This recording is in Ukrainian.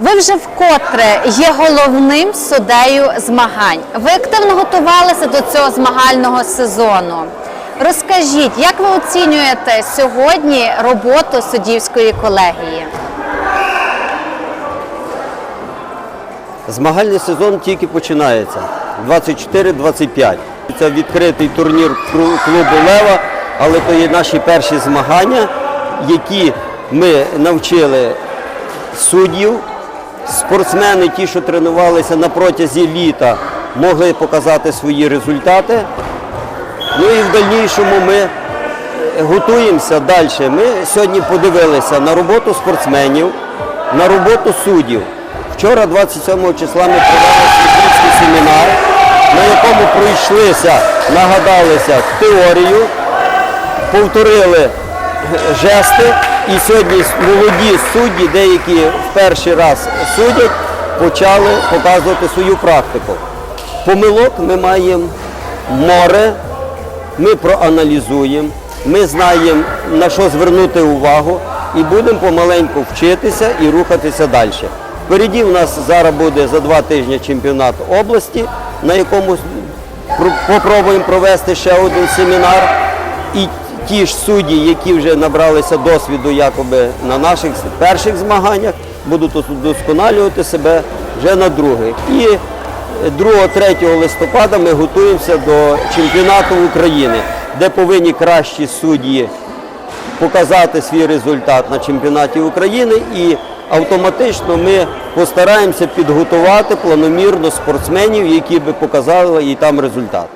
Ви вже вкотре є головним суддею змагань. Ви активно готувалися до цього змагального сезону. Розкажіть, як ви оцінюєте сьогодні роботу суддівської колегії? Змагальний сезон тільки починається. 24-25. Це відкритий турнір клубу Лева, але то є наші перші змагання, які ми навчили суддів. Спортсмени, ті, що тренувалися на протязі літа, могли показати свої результати. Ну і в дальнішому ми готуємося далі. Ми сьогодні подивилися на роботу спортсменів, на роботу суддів. Вчора, 27 числа, ми провели світський семінар, на якому пройшлися, нагадалися теорію, повторили жести. І сьогодні молоді судді, деякі в перший раз судять, почали показувати свою практику. Помилок ми маємо море, ми проаналізуємо, ми знаємо на що звернути увагу і будемо помаленьку вчитися і рухатися далі. Впереді в нас зараз буде за два тижні чемпіонат області, на якому спро- попробуємо провести ще один семінар. І ті ж судді, які вже набралися досвіду якоби на наших перших змаганнях, будуть удосконалювати себе вже на других. І 2-3 листопада ми готуємося до чемпіонату України, де повинні кращі судді показати свій результат на чемпіонаті України і автоматично ми постараємося підготувати планомірно спортсменів, які би показали і там результат.